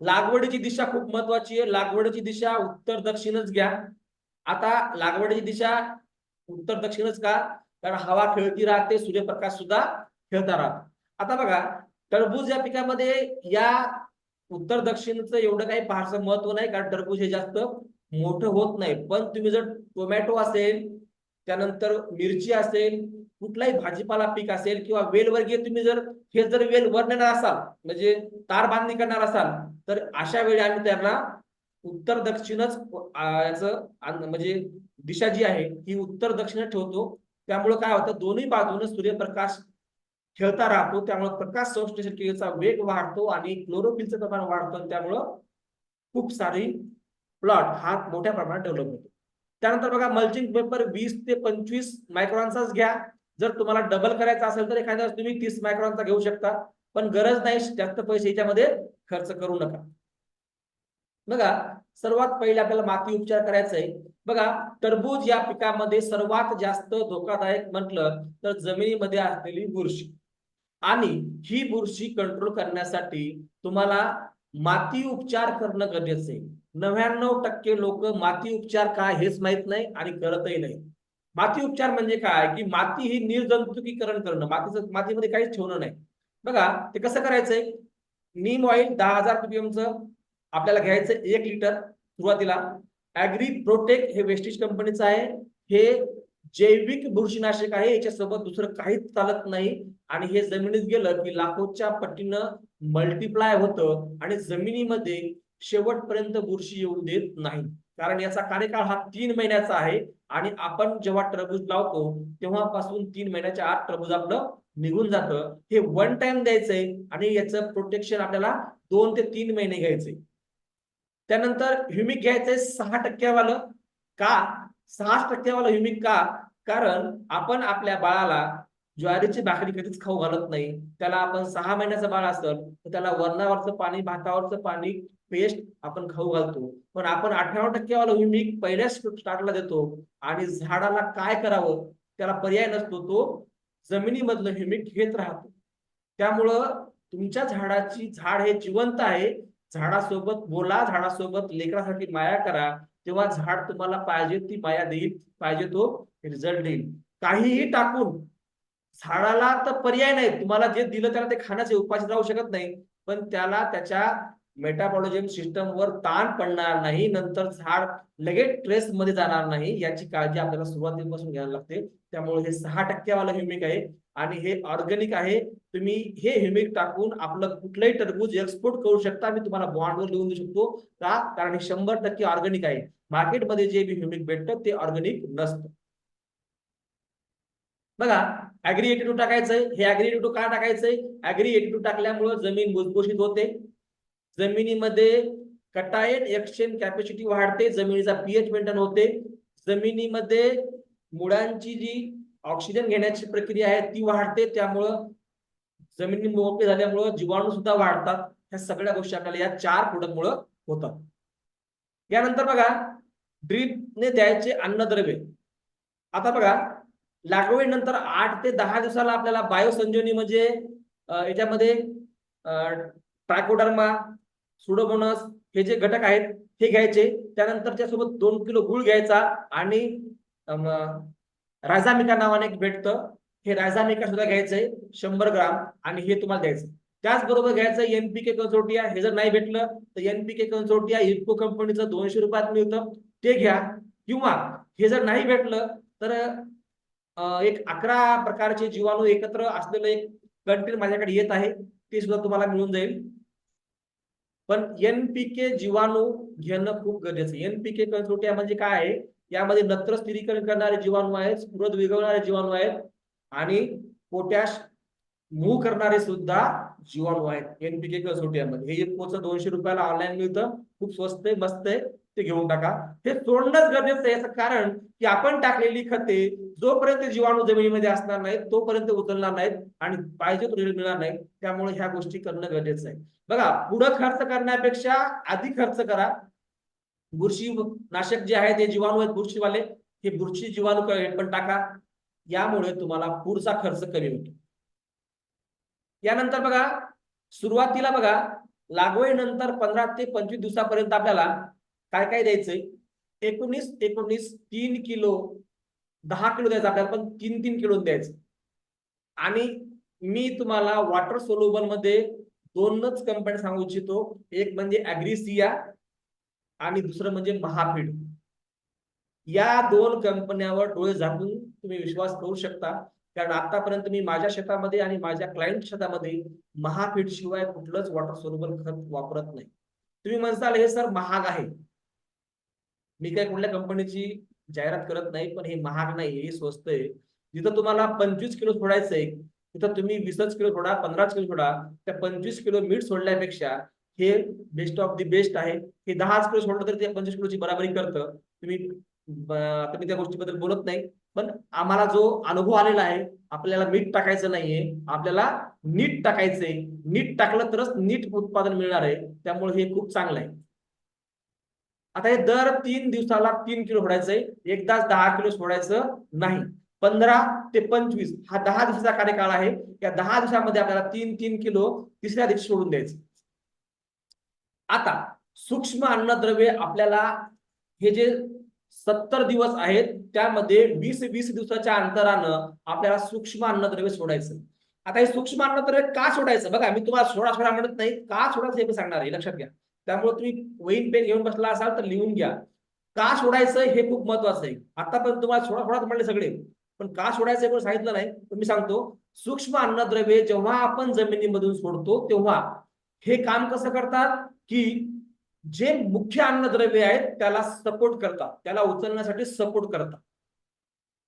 लागवडीची दिशा खूप महत्वाची आहे. लागवडीची दिशा उत्तर दक्षिणच घ्या. आता लागवडीची दिशा उत्तर दक्षिणच का? कारण हवा खेळती राहते सूर्यप्रकाश सुद्धा खेळता राहतो. आता बघा टरबूज या पिकामध्ये या उत्तर दक्षिणचं एवढं काही फारसं महत्त्व नाही कारण टरबूज हे जास्त मोठं होत नाही. पण तुम्ही जर टोमॅटो असेल त्यानंतर मिरची असेल कुठलाही भाजीपाला पीक असेल किंवा वेलवर्गीय तुम्ही जर हे जर वेल वर नेणार असाल म्हणजे तार बांधणी करणार असाल तर अशा वेळी आम्ही त्यांना उत्तर दक्षिणच याचं म्हणजे दिशा जी आहे ही उत्तर दक्षिण ठेवतो. त्यामुळे काय होतं दोन्ही बाजूने सूर्यप्रकाश खेळता राहतो. त्यामुळे प्रकाश संश्लेषण वेग वाढतो आणि क्लोरोफिलचं प्रमाण वाढतं आणि त्यामुळं खूप सारी प्लॉट हा मोठ्या प्रमाणात डेव्हलप होतो. त्यानंतर बघा मल्चिंग पेपर वीस ते पंचवीस मायक्रॉनचाच घ्या. जर तुम्हाला डबल करायचा असेल तर एखाद्या तुम्ही तीस मायक्रॉनचा घेऊ शकता. पण गरज नाही जास्त पैसे याच्यामध्ये खर्च करू नका. बघा सर्वात पहिले आपल्याला माती उपचार करायचा आहे बघा टरबूज या पिकामध्ये सर्वात जास्त धोकादायक म्हटलं तर जमिनीमध्ये असलेली बुरशी. आणि ही बुरशी कंट्रोल करण्यासाठी तुम्हाला माती उपचार करणं गरजेचं आहे. नव्याण्णव टक्के लोक माती उपचार काय हेच माहीत नाही आणि करतही नाही. माती उपचार म्हणजे काय? की माती ही निर्जंतुकीकरण करणं. मातीचं मातीमध्ये काहीच ठेवणं नाही. बघा ते कसं करायचंय? नीम ऑइल दहा हजार पीपीएमचं आपल्याला घ्यायचं एक लिटर सुरुवातीला. ऍग्री प्रोटेक हे वेस्टिज कंपनीचं आहे. हे जैविक बुरशीनाशक आहे याच्यासोबत दुसरं काहीच चालत नाही. आणि हे जमिनीत गेलं की लाखोच्या पटीनं मल्टिप्लाय होतं आणि जमिनीमध्ये शेवटपर्यंत बुरशी येऊ देत नाही. कारण याचा कार्यकाळ हा तीन महिन्याचा आहे आणि आपण जेव्हा टरबूज लावतो तेव्हापासून तीन महिन्याच्या आत टरबूज आपलं निघून जातं. हे वन टाइम द्यायचंय आणि याचं प्रोटेक्शन आपल्याला दोन ते तीन महिने घ्यायचंय. त्यानंतर ह्युमिक घ्यायचंय सहा टक्क्यावालं. का? सहा टक्क्यावालं ह्युमिक का? कारण आपण आपल्या बाळाला ज्वारीची भाकरी कधीच खाऊ घालत नाही. त्याला आपण सहा महिन्याचं बाळ असेल तर त्याला वरणावरचं पाणी भातावरचं पाणी पेस्ट आपण खाऊ घालतो. पण आपण अठ्ठावन्न टक्केवाला ह्युमिक पहिल्याच स्टार्टला देतो आणि झाडाला काय करावं? त्याला पर्याय नसतो तो जमिनीमधलं ह्युमिक घेत राहतो. त्यामुळं तुमच्या झाडाची झाड हे जिवंत आहे. झाडासोबत बोला झाडासोबत लेकरासाठी माया करा. तेव्हा झाड तुम्हाला पाहिजे ती माया देईल पाहिजे तो रिझल्ट देईल. काहीही टाकून झाडाला तर पर्याय नाही तुम्हाला जे दिलं त्याला ते खाण्याचे उपाशी राहू शकत नाही. पण त्याला त्याच्या मेटाबॉलिझम सिस्टम वर ताण पडणार नाही नंतर झाड लगेच ट्रेस मध्ये जाणार नाही याची काळजी आपल्याला सुरुवातीपासून घ्यायला लागते. त्यामुळे हे सहा टक्क्यावाला ह्युमिक आहे आणि हे ऑर्गॅनिक आहे. तुम्ही हे ह्युमिक टाकून आपलं कुठलंही टरबूज एक्सपोर्ट करू शकता. मी तुम्हाला बॉन्डवर लिहून देऊ शकतो का? कारण हे शंभर टक्के ऑर्गॅनिक आहे. मार्केटमध्ये जे बी ह्युमिक भेटतं ते ऑर्गॅनिक नसतं. बघा ऍग्री एटी टू टाकायचंय. हे ऍग्री एटी का टाकायचंय? ऍग्री एटी टू टाकल्यामुळे जमीन भुसभुशीत होते. जमिनीमध्ये कटायन एक्सचेंज कॅपॅसिटी वाढते जमिनीचा पीएच मेंटेन होते. जमिनीमध्ये मुळांची जी ऑक्सिजन घेण्याची प्रक्रिया आहे ती वाढते. त्यामुळं जमिनी मोकळी झाल्यामुळं जीवाणू सुद्धा वाढतात. ह्या सगळ्या गोष्टी आपल्याला या चार प्रोडक्ट मुळे होतात. यानंतर बघा ड्रीपने द्यायचे अन्नद्रव्य. आता बघा लागवडीनंतर आठ ते दहा दिवसाला आपल्याला बायोसंजीवनी म्हणजे याच्यामध्ये ट्रायकोडर्मा सुडोमोनस हे जे घटक आहेत हे घ्यायचे. त्यानंतर त्यासोबत दोन किलो गुळ घ्यायचा आणि रायझामिका नावाने एक भेटतं. हे रायझामिका सुद्धा घ्यायचंय शंभर ग्राम आणि हे तुम्हाला द्यायचं. त्याचबरोबर घ्यायचं एनपीके कन्सोटिया हे जर नाही भेटलं तर एनपीके कन्सोटिया इफको कंपनीचं दोनशे रुपयात मिळतं. ते घ्या. किंवा हे जर नाही भेटलं तर एक अकरा प्रकारचे जीवाणू एकत्र असलेलं एक कंटेन माझ्याकडे येत आहे. ते सुद्धा तुम्हाला मिळून जाईल. पण एनपीके जीवाणू घेणं खूप गरजेचं आहे. एनपीके कन्सोटिया म्हणजे काय आहे? यामध्ये नत्र स्थिरीकरण करणारे जीवाणू आहेत स्फुरद विघवणारे जीवाणू आहेत आणि पोटॅश मूव करणारे सुद्धा जीवाणू आहेत. एनपीके कसोटियामध्ये हे एक पोच दोनशे रुपयाला ऑनलाईन मिळतं. खूप स्वस्त आहे मस्त आहे. ते घेऊन टाका. हे सोडणंच गरजेचं आहे. याचं कारण की आपण टाकलेली खते जोपर्यंत जीवाणू जमिनीमध्ये असणार नाहीत तोपर्यंत उचलणार नाहीत आणि पाहिजे तो रिझल्ट मिळणार नाही. त्यामुळे ह्या गोष्टी करणं गरजेचं आहे. बघा पुढं खर्च करण्यापेक्षा आधी खर्च करा. बुरशी नाशक जे आहे ते जीवाणू आहेत बुरशीवाले हे बुरशी जीवाणू पण टाका. यामुळे तुम्हाला पुढचा खर्च कमी होतो. यानंतर बघा सुरुवातीला बघा लागवडीनंतर पंधरा ते पंचवीस दिवसापर्यंत आपल्याला काय काय द्यायचंय? एकोणीस एकोणीस तीन किलो दहा किलो द्यायचं आपल्याला पण तीन तीन किलो द्यायचं. आणि मी तुम्हाला वॉटर सोल्युबलमध्ये दोनच कंपन्या सांगू इच्छितो. एक म्हणजे अॅग्रिसिया आणि दुसरं म्हणजे महापीड या दोन कंपन्यावर डोळे झाकून तुम्ही विश्वास करू शकता. कारण आतापर्यंत मी माझ्या शेतामध्ये आणि माझ्या क्लायंट शेतामध्ये महाफीड शिवाय कुठलंच वॉटर सोल्युबल खत वापरत नाही. तुम्ही म्हणसाल हे सर महाग आहे. मी काय कुठल्या कंपनीची जाहिरात करत नाही पण हे महाग नाही हे स्वस्त आहे. जिथं तुम्हाला पंचवीस किलो सोडायचं आहे तिथं तुम्ही वीसच किलो सोडा पंधराच किलो सोडा. त्या पंचवीस किलो मीठ सोडल्यापेक्षा हे बेस्ट ऑफ दी बेस्ट आहे. हे दहाच किलो सोडलं तर ते पंचवीस किलोची बराबरी करतं. तुम्ही आता मी त्या गोष्टीबद्दल बोलत नाही पण आम्हाला जो अनुभव आलेला आहे आपल्याला मीठ टाकायचं नाहीये आपल्याला नीट टाकायचंय. नीट टाकलं तरच नीट उत्पादन मिळणार आहे. त्यामुळे हे खूप चांगलं आहे. आता हे दर तीन दिवसाला तीन किलो सोडायचंय एकदाच दहा किलो सोडायचं नाही. पंधरा ते पंचवीस हा दहा दिवसाचा कार्यकाळ आहे. या दहा दिवसामध्ये आपल्याला तीन तीन किलो तिसऱ्या दिवशी सोडून द्यायचं. आता सूक्ष्म अन्नद्रव्य आपल्याला हे जे सत्तर दिवस आहेत त्यामध्ये वीस वीस दिवसाच्या अंतरानं आपल्याला सूक्ष्म अन्नद्रव्य सोडायचं. आता हे सूक्ष्म अन्नद्रव्य का सोडायचं? बघा मी तुम्हाला सोडा सोडा म्हणत नाही. का सोडायचं हे मी सांगणार आहे. लक्षात घ्या. त्यामुळे तुम्ही वहीन पेन घेऊन बसला असाल तर लिहून घ्या. का सोडायचं हे खूप महत्वाचं आहे. आतापर्यंत तुम्हाला सोडा सोडा म्हणले सगळे. पण का सोडायचं हे सांगितलं नाही. तर मी सांगतो सूक्ष्म अन्नद्रव्ये जेव्हा आपण जमिनीमधून सोडतो तेव्हा हे काम कसं करतात? की जे मुख्य अन्नद्रव्य आहेत त्याला सपोर्ट करतात. त्याला उचलण्यासाठी सपोर्ट करतात.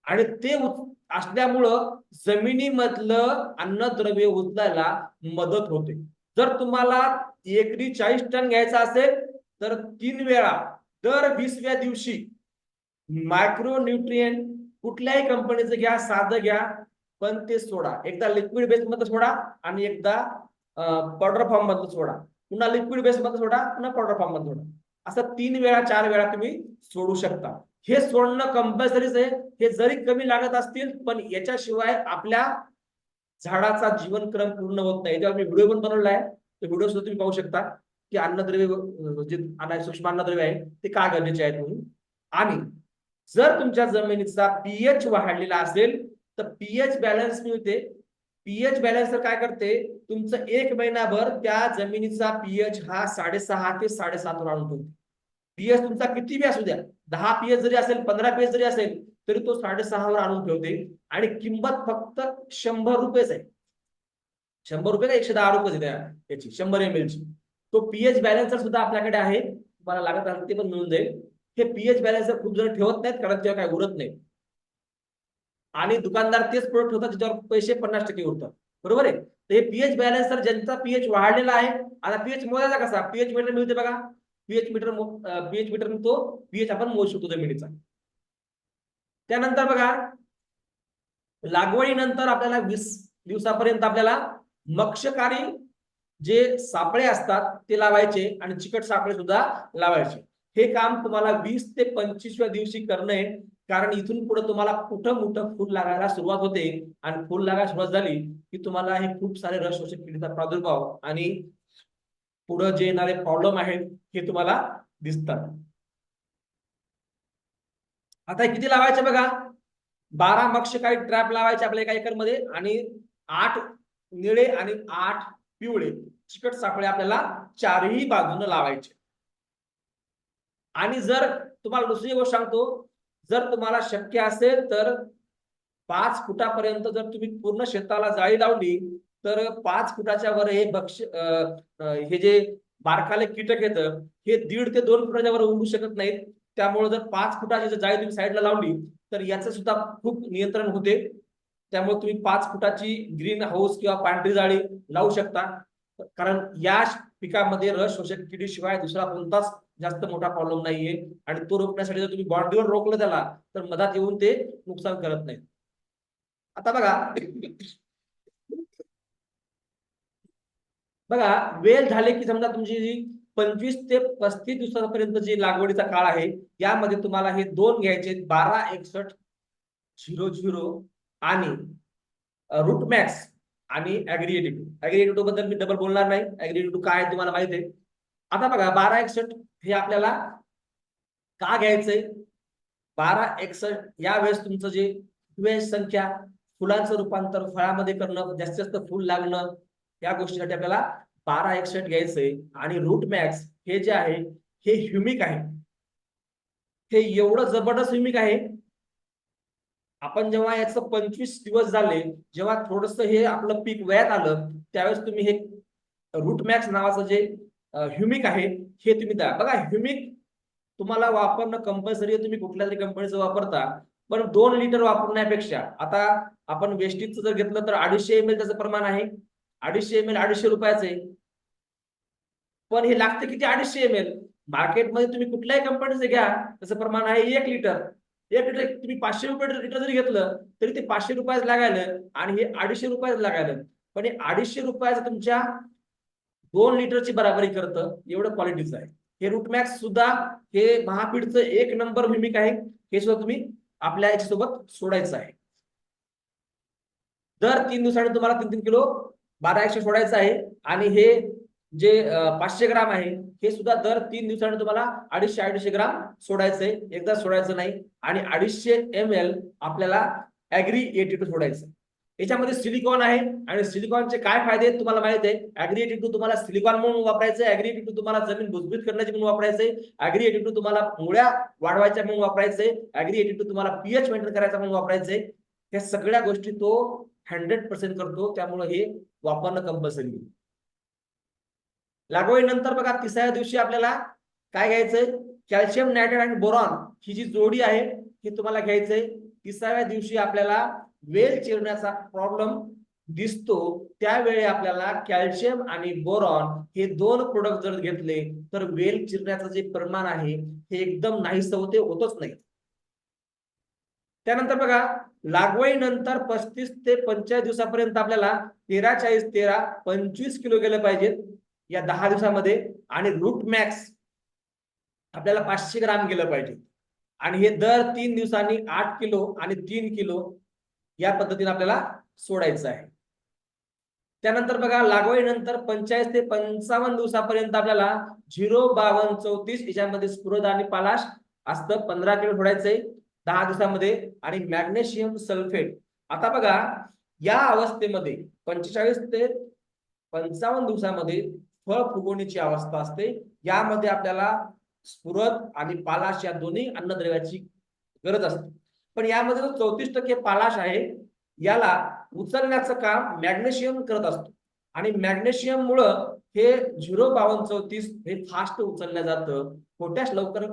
आणि ते उच- असल्यामुळं जमिनीमधलं अन्नद्रव्य उचलायला मदत होते. जर तुम्हाला एकरी चाळीस टन घ्यायचा असेल तर तीन वेळा दर वीसव्या दिवशी मायक्रो न्यूट्रिएंट कुठल्याही कंपनीचं घ्या साधं घ्या पण ते सोडा. एकदा लिक्विड बेस मध्ये सोडा आणि एकदा पावडर फॉर्ममध्ये सोडा. पुन्हा लिक्विड बेस मध्ये सोडा पुन्हा पावडर फॉर्ममध्ये सोडा. असं तीन वेळा चार वेळा तुम्ही सोडू शकता. हे सोडणं कंपल्सरीच आहे. हे जरी कमी लागत असतील पण याच्याशिवाय आपल्या झाडाचा जीवनक्रम पूर्ण होत नाही. याच्यावर मी व्हिडिओ पण बनवला आहे. तो व्हिडिओ सुद्धा तुम्ही पाहू शकता की अन्नद्रव्य जे अन्न- सूक्ष्म अन्नद्रव्य आहे ते का गरजेचे आहेत म्हणून. आणि जर तुमच्या जमिनीचा पीएच वाढलेला असेल तर पीएच बॅलन्स मिळते पीएच बॅलन्स तर काय करते? तुमचं एक महिनाभर त्या जमिनीचा पीएच हा साडेसहा ते साडेसात वर आणून ठेवते. पीएच तुमचा किती बी असू द्या. दहा पीएच जरी असेल पंधरा पीएच जरी असेल तरी तो साडेसहा वर आणून ठेवते. आणि किंमत फक्त शंभर रुपयेच आहे. शंभर रुपये का एकशे दहा रुपये याची शंभर एम ची. तो पीएच बॅलन्सर सुद्धा आपल्याकडे आहे. तुम्हाला लागत असेल ते पण मिळून जाईल. हे पीएच बॅलन्सर खूप जण ठेवत नाहीत कारण तेव्हा काय उरत नाही. आणि दुकानदार तेच प्रोडक्ट ठेवतात त्याच्यावर पैसे पन्नास टक्के उरतात. बरोबर आहे? तर हे पीएच बॅलन्सर ज्यांचा पीएच वाढलेला आहे आता पीएच मोजायचा कसा? पीएच मीटर मिळते बघा. पीएच मीटर पीएच मीटर तो पीएच आपण मोजू शकतो जमिनीचा. त्यानंतर बघा लागवडीनंतर आपल्याला वीस दिवसापर्यंत आपल्याला मक्षकारी जे सापळे असतात ते लावायचे आणि चिकट सापळे सुद्धा लावायचे. हे काम तुम्हाला वीस ते पंचवीसव्या दिवशी करणं कारण इथून पुढे तुम्हाला कुठं मोठं फूल लागायला सुरुवात होते आणि फूल लागायला सुरुवात झाली की तुम्हाला हे खूप सारे रस शोषक किडीचा प्रादुर्भाव आणि पुढे जे येणारे प्रॉब्लेम आहेत हे तुम्हाला दिसतात. आता किती लावायचे बघा? बारा मक्षकारी ट्रॅप लावायचे आपल्या एका एकरमध्ये आणि आठ निळे आणि आठ पिवळे. चिकट सापळे आपल्याला चारही बाजूने लावायचे. आणि जर तुम्हाला दुसरी गोष्ट सांगतो जर तुम्हाला शक्य असेल तर पाच फुटापर्यंत जर तुम्ही पूर्ण शेताला जाळी लावली तर पाच फुटाच्या वर हे भक्ष हे जे बारकाले कीटक येतं हे दीड ते दोन फुटाच्या वर उडू शकत नाहीत. त्यामुळे जर पाच फुटाची जर जाळी तुम्ही साईडला लावली तर याचं सुद्धा खूप नियंत्रण होते. त्यामुळे तुम्ही पाच फुटाची ग्रीन हाऊस किंवा पांढरी जाळी लावू शकता. कारण या पिकामध्ये रस शोषक किडीशिवाय दुसरा कोणताच जास्त मोठा प्रॉब्लेम नाहीये. आणि तो रोखण्यासाठी जर तुम्ही बॉन्डीवर रोखलं त्याला तर मधात येऊन ते नुकसान करत नाही आता बघा. बघा वेळ झाले की समजा तुमची जी पंचवीस ते पस्तीस दिवसापर्यंत जे लागवडीचा काळ आहे यामध्ये तुम्हाला हे दोन घ्यायचे बारा एकसष्ट झिरो झिरो आणि रूटमॅक्स आणि ऍग्रिएटिव्ह ऍग्रिएटिव्हबद्दल मी डबल बोलणार नाही. ऍग्रिएटिव्ह काय तुम्हाला माहिती आहे. आता बघा बारा एकसष्ट हे आपल्याला का घ्यायचंय? बारा एकसष्ट या वेळेस तुमचं जे वेळेस संख्या फुलांचं रूपांतर फळामध्ये करणं जास्तीत जास्त फुल लागणं या गोष्टीसाठी आपल्याला बारा एकसष्ट घ्यायचंय आणि रूट मॅक्स हे जे आहे हे ह्युमिक आहे. हे एवढं जबरदस्त ह्युमिक आहे. आपण जेव्हा याचं पंचवीस दिवस झाले जेव्हा थोडस हे आपलं पीक वयात आलं त्यावेळेस तुम्ही हे रूट मॅक्स नावाचं जे ह्युमिक आहे हे तुम्ही द्या बघा ह्युमिक तुम्हाला वापरणं कंपल्सरी तुम्ही कुठल्या तरी कंपनीचं वापरता पण दोन लिटर वापरण्यापेक्षा आता आपण वेस्टीजचं जर घेतलं तर अडीचशे एम एल त्याचं प्रमाण आहे. अडीचशे एम एल अडीचशे रुपयाचे आहे. पण हे लागते किती? अडीचशे एम एल मार्केटमध्ये तुम्ही कुठल्याही कंपनीचे घ्या त्याचं प्रमाण आहे एक लिटर. एक लिटर तुम्ही पाचशे रुपये लिटर जरी घेतलं तरी ते पाचशे रुपयाच लागायला आणि हे अडीचशे रुपयाच लागायला. पण हे अडीचशे रुपयाचं तुमच्या दोन लिटरची बराबरी करतं एवढं क्वालिटीचं आहे. हे रूटमॅक्स सुद्धा हे महापीठचं एक नंबर भूमिक आहे. हे सुद्धा तुम्ही आपल्या याच्यासोबत सोडायचं आहे. दर तीन दिवसांनी तुम्हाला तीन तीन किलो बारा एकशे सोडायचं आहे. आणि हे जे पाचशे ग्राम आहे हे सुद्धा दर तीन दिवसांनी तुम्हाला अडीचशे अडीचशे ग्राम सोडायचंय. एकदा सोडायचं नाही. आणि अडीचशे एम एल आपल्याला ऍग्री एटी टू सोडायचं याच्यामध्ये सिलिकॉन आहे. आणि सिलिकॉनचे काय फायदे आहेत तुम्हाला माहीत आहे? ऍग्री एटी टू तुम्हाला सिलिकॉन म्हणून वापरायचं ऍग्री एटी टू तुम्हाला जमीन भुसभुशीत करण्याची म्हणून वापरायचंय. ऍग्री एटी टू तुम्हाला मुळ्या वाढवायच्या म्हणून वापरायचंय. ऍग्री एटी टू तुम्हाला पीएच मेंटेन करायचा म्हणून वापरायचंय. ह्या सगळ्या गोष्टी तो हंड्रेड पर्सेंट करतो त्यामुळे हे वापरणं कंपल्सरी लागवडीनंतर बघा तिसऱ्या दिवशी आपल्याला काय घ्यायचंय? कॅल्शियम नायट्रेट आणि बोरॉन ही जी जोडी आहे ही तुम्हाला घ्यायचंय. तिसऱ्या दिवशी आपल्याला वेल चिरण्याचा प्रॉब्लेम दिसतो. त्यावेळी आपल्याला कॅल्शियम आणि बोरॉन हे दोन प्रोडक्ट जर घेतले तर वेल चिरण्याचं जे प्रमाण आहे हे एकदम नाहीसं होते होतच नाही. त्यानंतर बघा लागवडीनंतर पस्तीस ते पंचेचाळीस दिवसापर्यंत आपल्याला तेरा चाळीस तेरा पंचवीस किलो गेले पाहिजेत या दहा दिवसामध्ये. आणि रूट मॅक्स आपल्याला पाचशे ग्राम गेलं पाहिजे. आणि हे दर तीन दिवसांनी आठ किलो आणि तीन किलो या पद्धतीने आपल्याला सोडायचं आहे. त्यानंतर बघा लागवडीनंतर पंचेचाळीस ते पंचावन्न दिवसापर्यंत आपल्याला झिरो बावन्न चौतीस याच्यामध्ये स्फुरद आणि पालाश असतं. पंधरा किलो सोडायचंय. दहा दिवसामध्ये आणि मॅग्नेशियम सल्फेट. आता बघा या अवस्थेमध्ये पंचेचाळीस ते पंचावन्न दिवसामध्ये फळ फुगवण्याची अवस्था असते. यामध्ये आपल्याला स्फुरत आणि पालाश या दोन्ही अन्नद्रव्याची गरज असते. पण यामध्ये जो चौतीस टक्के पालाश आहे याला उचलण्याचं काम मॅग्नेशियम करत असतो. आणि मॅग्नेशियम मुळे हे झिरो बावन्न चौतीस हे फास्ट उचललं जातं. पोटॅश लवकर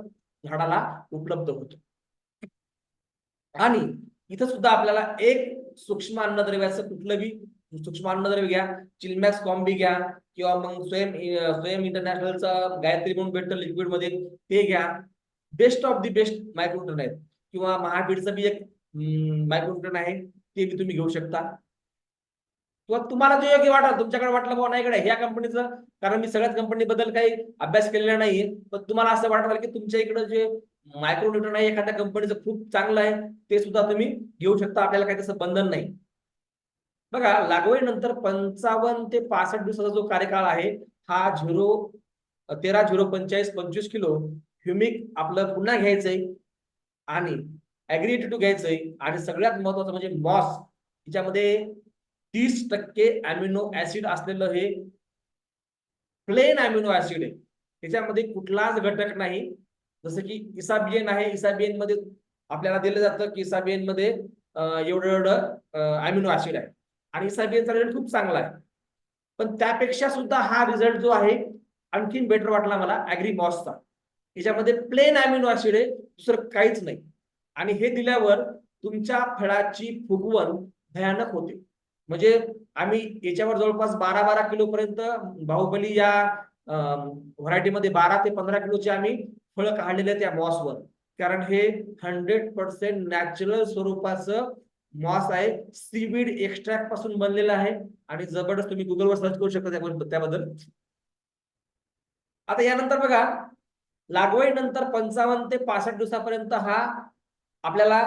झाडाला उपलब्ध होतं. आणि इथं सुद्धा आपल्याला एक सूक्ष्म अन्नद्रव्याचं कुठलं बी सूक्ष्म अन्नद्रव्य घ्या चिलमॅक्स कॉम्बी घ्या किंवा मग स्वयं स्वयं इंटरनॅशनलचा गायत्री म्हणून भेटतं लिक्विडमध्ये ते घ्या. बेस्ट ऑफ दी बेस्ट मायक्रोटन आहेत. किंवा महाबीडचं बी एक मायक्रोटन आहे ते बी तुम्ही घेऊ शकता. किंवा तुम्हाला जे योग्य वाटलं तुमच्याकडे वाटलं बाबा नाही इकडे ह्या कंपनीचं कारण मी सगळ्याच कंपनीबद्दल काही अभ्यास केलेला नाहीये. पण तुम्हाला असं वाटलं की तुमच्या इकडे जे मायक्रोन्यूट्रन आहे एखाद्या कंपनीचं खूप चांगलं आहे ते सुद्धा तुम्ही घेऊ शकता आपल्याला काही तसं बंधन नाही. बघा लागवडीनंतर पंचावन्न ते पासष्ट दिवसाचा जो कार्यकाळ आहे हा झिरो तेरा झिरो पंचेचाळीस पंचवीस किलो ह्युमिक आपलं पुन्हा घ्यायचंय आणि ऍग्रिएटिव्ह घ्यायचंय. आणि सगळ्यात महत्वाचं म्हणजे मॉस हिच्यामध्ये तीस टक्के अमिनो ऍसिड असलेलं हे प्लेन अमिनो ऍसिड आहे. त्याच्यामध्ये कुठलाच घटक नाही. जसं की इसाबियन आहे इसाबियनमध्ये आपल्याला दिलं जातं की इसाबियनमध्ये एवढं एवढं अमिनो ऍसिड आहे. आणि इसाबियनचा रिझल्ट खूप चांगला आहे. पण त्यापेक्षा सुद्धा हा रिझल्ट जो आहे आणखीन बेटर वाटला मला ऍग्री मॉसचा याच्यामध्ये प्लेन अमिनो ऍसिड आहे दुसरं काहीच नाही. आणि हे दिल्यावर तुमच्या फळाची फुगवण भयानक होते. म्हणजे आम्ही याच्यावर जवळपास बारा बारा किलो पर्यंत बाहुबली या व्हरायटीमध्ये बारा ते पंधरा किलोची आम्ही फळ काढलेलं त्या मॉसवर कारण हे हंड्रेड पर्सेंट नॅचरल स्वरूपाचं मॉस आहे. सीवीड एक्स्ट्रॅक्टपासून बनलेलं आहे. आणि जबरदस्त तुम्ही गुगलवर सर्च करू शकता त्याबद्दल. आता यानंतर बघा लागवडीनंतर पंचावन्न ते पासष्ट दिवसापर्यंत हा आपल्याला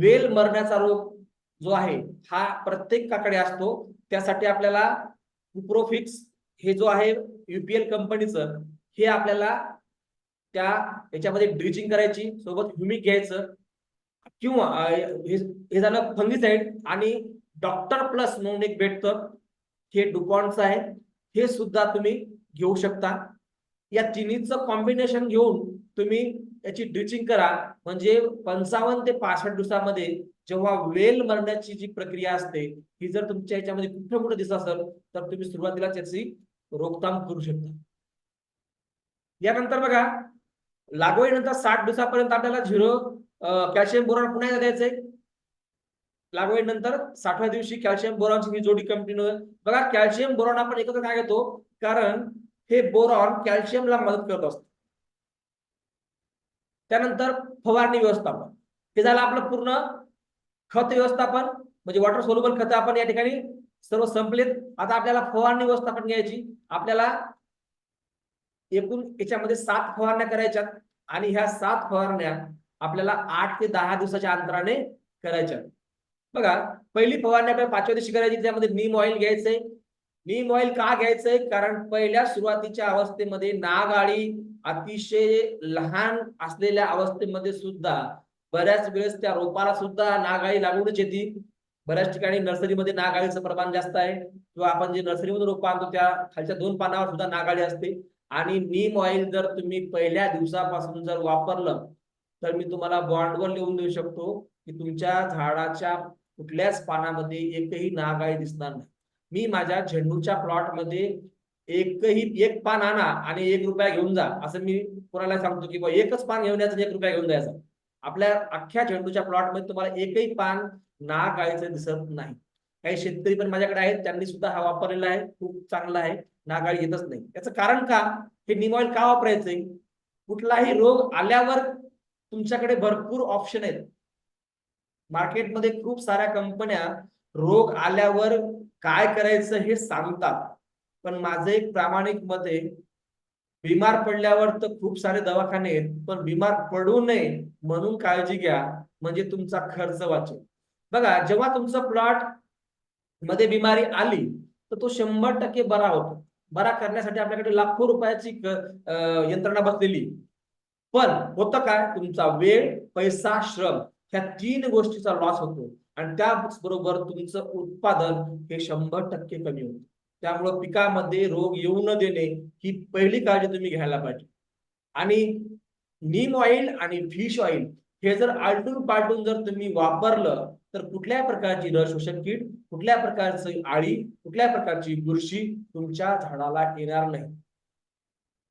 वेल मरण्याचा रोग जो आहे हा प्रत्येक काकडे असतो. त्यासाठी आपल्याला कुप्रोफिक्स हे जो आहे युपीएल कंपनीचं हे आपल्याला त्या याच्यामध्ये ड्रिचिंग करायची सोबत ह्युमिक घ्यायचं किंवा हे झालं फंगिसाईड आणि डॉक्टर प्लस म्हणून एक भेटतं. हे डुपॉन्टचं आहे हे सुद्धा तुम्ही घेऊ शकता. या तिन्हीचं कॉम्बिनेशन घेऊन तुम्ही याची ड्रिचिंग करा. म्हणजे पंचावन्न ते पासष्ट दिवसामध्ये जेव्हा वेल मरण्याची जी प्रक्रिया असते ही जर तुमच्या याच्यामध्ये कुठं कुठे दिसत असेल तर तुम्ही सुरुवातीला त्याची रोकथाम करू शकता. यानंतर बघा लागवडीनंतर साठ दिवसापर्यंत आपल्याला झिरो कॅल्शियम बोरॉन पुन्हा एकदा द्यायचंय. लागवडीनंतर साठव्या दिवशी कॅल्शियम बोरॉनची ही जोडी कंटिन्यू बघा कॅल्शियम बोरॉन आपण एकत्र काय घेतो? कारण हे बोरॉन कॅल्शियमला मदत करत असतं. त्यानंतर फवारणी व्यवस्थापन. हे झालं आपलं पूर्ण खत व्यवस्थापन म्हणजे वॉटर सोल्युबल खत आपण या ठिकाणी सर्व संपलेत. आता आपल्याला फवारणी व्यवस्थापन घ्यायची. आपल्याला एकूण याच्यामध्ये सात फवारण्या करायच्यात आणि ह्या सात फवारण्या आपल्याला आठ ते दहा दिवसाच्या अंतराने करायच्या बघा पहिली फवारणी आपल्याला पाचव्या दिवशी करायची त्यामध्ये नीम ऑइल घ्यायचंय. नीम ऑइल का घ्यायचंय? कारण पहिल्या सुरुवातीच्या अवस्थेमध्ये नागाळी अतिशय लहान असलेल्या अवस्थेमध्ये सुद्धा बऱ्याच वेळेस त्या रोपाला सुद्धा नागाळी लागूनच येते बऱ्याच ठिकाणी नर्सरीमध्ये नागाळीचं प्रमाण जास्त आहे. किंवा आपण जे नर्सरीमध्ये रोप आणतो त्या खालच्या दोन पानावर सुद्धा नागाळी असते. आणि नीम ऑइल जर तुम्ही पहिल्या दिवसापासून जर वापरलं तर मी तुम्हाला बॉन्डवर लिहून देऊ शकतो की तुमच्या झाडाच्या कुठल्याच पानामध्ये एकही नागाई दिसणार नाही. मी माझ्या झेंडूच्या प्लॉटमध्ये एकही एक पान आणा आणि एक रुपया घेऊन जा असं मी कोणाला सांगतो की एकच पान घेऊन यायचं एक रुपया घेऊन जायचं. आपल्या अख्ख्या झेंडूच्या प्लॉटमध्ये तुम्हाला एकही पान नागाळीचं दिसत नाही. काही शेतकरी पण माझ्याकडे आहेत त्यांनी सुद्धा हा वापरलेला आहे खूप चांगला आहे. नागाळी येतच नाही. याचं कारण का? हे निम ऑइल का वापरायचंय? कुठलाही रोग आल्यावर तुमच्याकडे भरपूर ऑप्शन आहेत. मार्केटमध्ये खूप साऱ्या कंपन्या रोग आल्यावर काय करायचं हे सांगतात. पण माझं एक प्रामाणिक मत आहे बिमार पडल्यावर तर खूप सारे दवाखाने आहेत पण बिमार पडू नये म्हणून काळजी घ्या म्हणजे तुमचा खर्च वाचेल. बघा जेव्हा तुमचा प्लॉटमध्ये बिमारी आली तर तो शंभर टक्के बरा होतो. बरा करण्यासाठी आपल्याकडे लाखो रुपयाची यंत्रणा बसलेली. पण होतं काय? तुमचा वेळ पैसा श्रम ह्या तीन गोष्टीचा लॉस होतो. आणि त्याचबरोबर तुमचं उत्पादन हे शंभर टक्के कमी होतं. त्यामुळं पिकामध्ये रोग येऊ न देणे ही पहिली काळजी तुम्ही घ्यायला पाहिजे. आणि नीम ऑइल आणि फिश ऑइल हे जर आलटून पालटून जर तुम्ही वापरलं तर कुठल्या प्रकारची रस शोषण कीड कुठल्या प्रकारची आळी कुठल्या प्रकारची बुरशी तुमच्या झाडाला येणार नाही.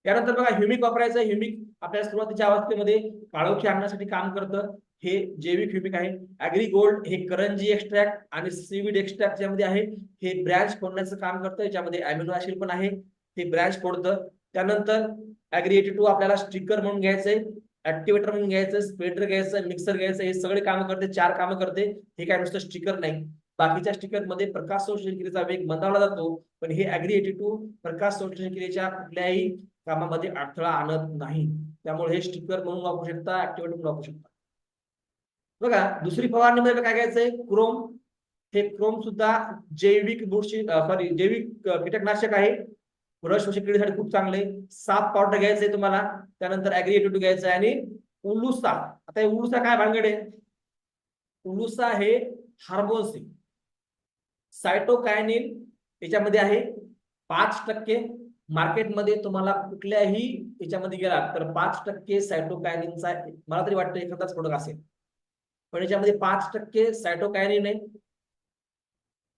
त्यानंतर बघा ह्युमिक वापरायचं ह्युमिक आपल्या सुरुवातीच्या अवस्थेमध्ये काळोखी आणण्यासाठी काम करतं. हे जैविक ह्युमिक आहे. ऍग्री गोल्ड हे करंजी एक्स्ट्रॅक्ट आणि सीविड एक्स्ट्रॅक्ट यामध्ये आहे हे ब्रँच फोडण्याचं काम करतं. याच्यामध्ये अॅमिनो ऍसिड पण आहे. हे ब्रँच फोडतं. त्यानंतर ऍग्री एटी टू आपल्याला स्टिकर म्हणून घ्यायचंय. ऍक्टिव्हेटर म्हणून घ्यायचं स्प्रेडर घ्यायचं मिक्सर घ्यायचं हे सगळे काम करते चार कामं करते. हे काय नुसतं स्टिकर नाही. बाकीच्या स्टिकरमध्ये प्रकाश संश्लेषण क्रियेचा वेग मंदावला जातो पण हे ऍग्री एटी टू प्रकाश संश्लेषण क्रियेच्या कुठल्याही कामामध्ये अडथळा आणत नाही. त्यामुळे हे स्टिकर म्हणून वापरू शकता ऍक्टिव्हेटर म्हणून वापरू शकता. बघा दुसरी फवारणीमध्ये काय घ्यायचंय? क्रोम हे क्रोम सुद्धा जैविक बुरशी सॉरी जैविक कीटकनाशक आहे. ब्रश शोषक किडीसाठी खूप आहे. साप पावडर घ्यायचंय तुम्हाला त्यानंतर अॅग्रिएटिव्ह घ्यायचं आहे आणि उलुसा. आता हे उलुसा काय भानगड आहे? उलुसा हे हार्मोन्स सायटोकायनिन याच्यामध्ये आहे. पाच टक्के मार्केटमध्ये तुम्हाला कुठल्याही याच्यामध्ये गेला तर पाच टक्के सायटोकायनिनचा मला तरी वाटतं एखादाच प्रोडक्ट असेल. पण याच्यामध्ये पाच टक्के सायटोकायनिन आहे.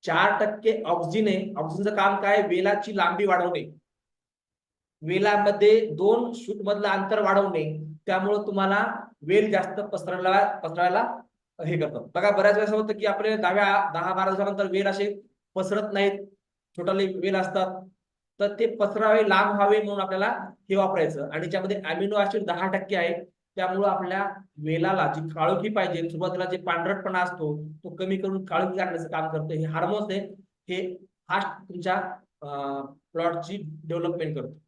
चार टक्के ऑक्सिजन आहे. ऑक्सिजनचं काम काय? वेलाची लांबी वाढवणे. वेलामध्ये दोन शूट मधलं अंतर वाढवणे. त्यामुळं तुम्हाला वेल जास्त पसरायला पसरायला हे करतं बघा बऱ्याच वेळेस होतं की आपले दहाव्या दहा बारा दिवसानंतर वेल असे पसरत नाहीत. छोटाले वेल असतात. तर ते पसरावे लांब व्हावे म्हणून आपल्याला हे वापरायचं. आणि त्याच्यामध्ये अमिनो ऍसिड दहा टक्के आहे त्यामुळं आपल्या वेलाला जी काळोखी पाहिजे सुरुवातीला जे पांढरटपणा असतो तो कमी करून काळोखी करण्याचं काम करतो. हे हार्मोन्स आहे हे फास्ट तुमच्या प्लॉटची डेव्हलपमेंट करतो.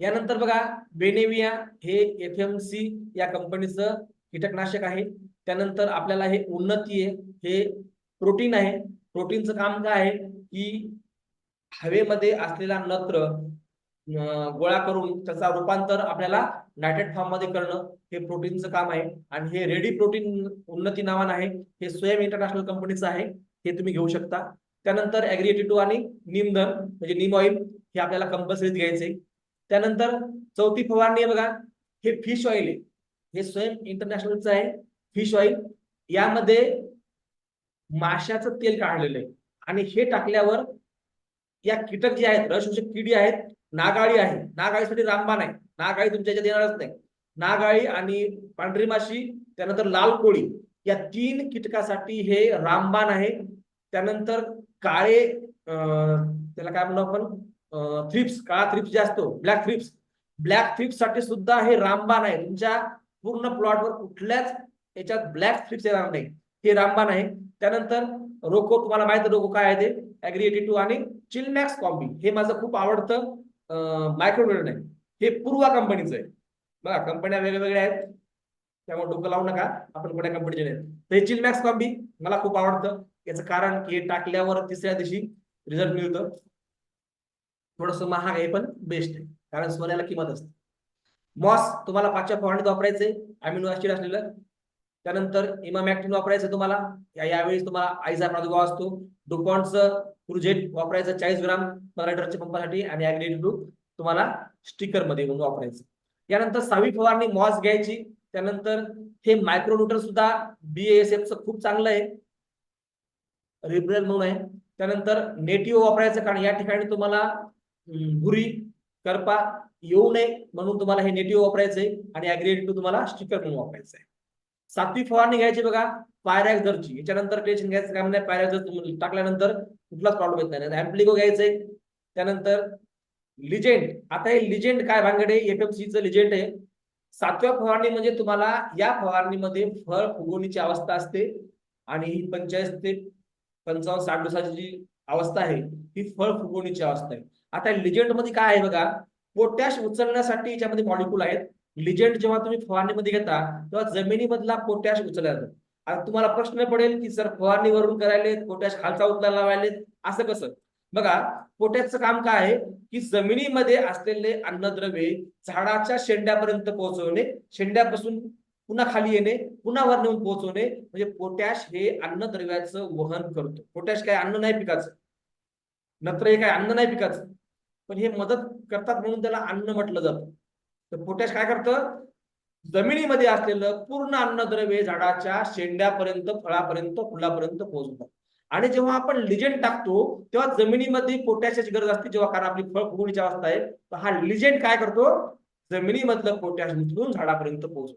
यानंतर बघा बेनेविया हे एफ एम सी या कंपनीचं कीटकनाशक आहे. त्यानंतर आपल्याला हे उन्नती आहे हे प्रोटीन आहे. प्रोटीनचं काम काय आहे की हवेमध्ये असलेला नत्र गोळा करून त्याचा रूपांतर आपल्याला नायट्रेट फॉर्ममध्ये करणं हे प्रोटीनचं काम आहे. आणि हे रेडी प्रोटीन उन्नती नावान आहे. हे स्वयं इंटरनॅशनल कंपनीचं आहे. हे तुम्ही घेऊ शकता. त्यानंतर ऍग्री टू आणि निमधन म्हणजे निम ऑइल हे आपल्याला कंपल्सरीच घ्यायचे. त्यानंतर चौथी फवारणी आहे बघा. हे फिश ऑइल आहे. हे स्वयं इंटरनॅशनलचं आहे. फिश ऑइल यामध्ये माशाचं तेल काढलेलं आहे. आणि हे टाकल्यावर या कीटक जे आहेत रसशोषक किडी आहेत नागाळी आहे. नागाळीसाठी रामबाण आहे. नागाळी तुमच्या याच्यात येणारच नाही. नागाळी आणि पांढरी माशी त्यानंतर लाल कोळी या तीन कीटकासाठी हे रामबाण आहे. त्यानंतर काळे त्याला काय म्हणू आपण? थ्रिप्स काळा थ्रिप्स जे असतो ब्लॅक थ्रिप्स ब्लॅक थ्रिप्ससाठी सुद्धा हे रामबाण आहे. तुमच्या पूर्ण प्लॉटवर कुठल्याच याच्यात ब्लॅक थ्रिप्स येणार नाही. हे रामबाण आहे. त्यानंतर रोको तुम्हाला माहीत आहे रोको काय आहे ते? अॅग्री एटी टू आणि चिलमॅक्स कॉम्बी हे माझं खूप आवडतं. मायक्रोवेट आहे. हे पूर्वा कंपनीचं आहे. बघा कंपन्या वेगवेगळ्या आहेत. त्यामुळे डोकं लावू नका. आपण कोणत्या कंपनीचे नाही तर हे चिलमॅक्स कॉम्बी मला खूप आवडतं. याचं कारण की हे टाकल्यावर तिसऱ्या दिवशी रिझल्ट मिळतं. थोडस महाग आहे पण बेस्ट आहे. कारण सोन्याला किंमत असते. मॉस तुम्हाला पाचव्या फवारणीत वापरायचे अमिनो ऍसिड असलेलं. त्यानंतर इमामॅक्टिन वापरायचं तुम्हाला. या यावेळी तुम्हाला आईचा प्रादुर्भाव असतो. डुपॉन्टचं प्रोजेक्ट वापरायचं चाळीस ग्राम पंधरा लिटरच्या पंपासाठी आणि अॅग्रेट टू तुम्हाला स्टिकरमध्ये म्हणून वापरायचं. यानंतर सहावी फवारणी मॉस घ्यायची. त्यानंतर हे मायक्रोन्यूटर सुद्धा बीएसएफ च खूप चांगलं आहे. रिब्रेल म्हणून आहे. त्यानंतर नेटिओ वापरायचं कारण या ठिकाणी तुम्हाला भुरी करपा येऊ नये म्हणून तुम्हाला हे नेटिव वापरायचं आहे आणि अॅग्रेट टू तुम्हाला स्टिकर म्हणून वापरायचं आहे सातवी फवारणी घ्यायची बघा पायरॅक्झरची याच्यानंतर टेन्शन घ्यायचं काय नाही पायरॅक्झर टाकल्यानंतर कुठलाच प्रॉब्लेम येत नाही. अँप्लिको घ्यायचंय. त्यानंतर लिजेंड. आता हे लिजेंड काय भांगडे एफएमसी लिजेंड आहे. सातव्या फवारणी म्हणजे तुम्हाला या फवारणीमध्ये फळ फुगवणीची अवस्था असते. आणि ही पंचेचाळीस ते पंचावन्न साठ दिवसाची जी अवस्था आहे ही फळ फुगवणीची अवस्था आहे. आता लिजेंडमध्ये काय आहे बघा? पोटॅश उचलण्यासाठी याच्यामध्ये मॉलिक्यूल आहेत. लिजेंड जेव्हा तुम्ही फवारणीमध्ये घेता तेव्हा जमिनीमधला पोटॅश उचलला जातो. आता तुम्हाला प्रश्न पडेल की सर फवारणीवरून करायले पोटॅश खालचा उचलायला लावायले असं कसं? बघा पोटॅशचं काम काय आहे? की जमिनीमध्ये असलेले अन्नद्रव्ये झाडाच्या शेंड्यापर्यंत पोहोचवणे शेंड्यापासून पुन्हा खाली येणे पुन्हा वर नेऊन पोहोचवणे म्हणजे पोटॅश हे अन्नद्रव्याचं वहन करतो. पोटॅश काय? अन्न नाही पिकाचं. नत्र हे काय? अन्न नाही पिकाचं. पण हे मदत करतात म्हणून त्याला अन्न म्हटलं जातं. तर पोटॅश काय करतं? जमिनीमध्ये असलेलं पूर्ण अन्नद्रव्य झाडाच्या शेंड्यापर्यंत फळापर्यंत फुलापर्यंत पोहोचवतात आणि जेव्हा आपण लिजेंड टाकतो तेव्हा जमिनीमध्ये पोटॅशची गरज असते. जेव्हा कारण आपली फळ फुगवणीची अवस्था आहे तर हा लिजेंड काय करतो? जमिनीमधलं पोटॅश उचलून झाडापर्यंत पोहोचतो.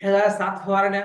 ह्या झाल्या सात फवारण्या.